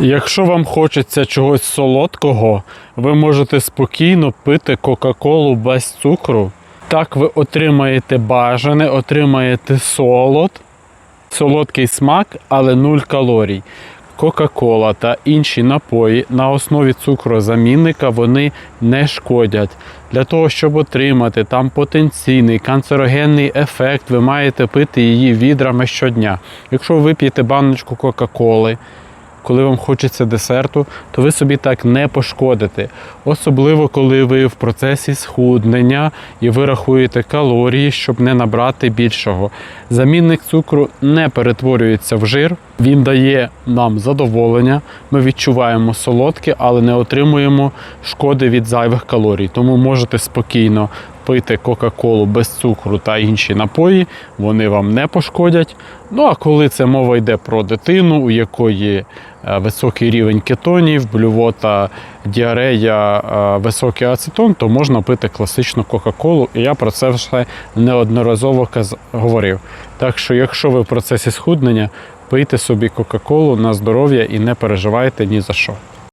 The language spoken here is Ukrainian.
Якщо вам хочеться чогось солодкого, ви можете спокійно пити Кока-Колу без цукру. Так ви отримаєте бажане, отримаєте солод, солодкий смак, але нуль калорій. Кока-кола та інші напої на основі цукрозамінника вони не шкодять. Для того, щоб отримати там потенційний канцерогенний ефект, ви маєте пити її відрами щодня. Якщо ви вип'єте баночку Кока-Коли, коли вам хочеться десерту, то ви собі так не пошкодите. Особливо, коли ви в процесі схуднення і ви рахуєте калорії, щоб не набрати більшого. Замінник цукру не перетворюється в жир, він дає нам задоволення. Ми відчуваємо солодке, але не отримуємо шкоди від зайвих калорій. Тому можете спокійно пити Кока-Колу без цукру та інші напої, вони вам не пошкодять. Ну а коли це мова йде про дитину, у якої е, високий рівень кетонів, блювота, діарея, е, високий ацетон, то можна пити класичну Кока-Колу. І я про це вже неодноразово говорив. Так що, якщо ви в процесі схуднення, пийте собі Кока-Колу на здоров'я і не переживайте ні за що.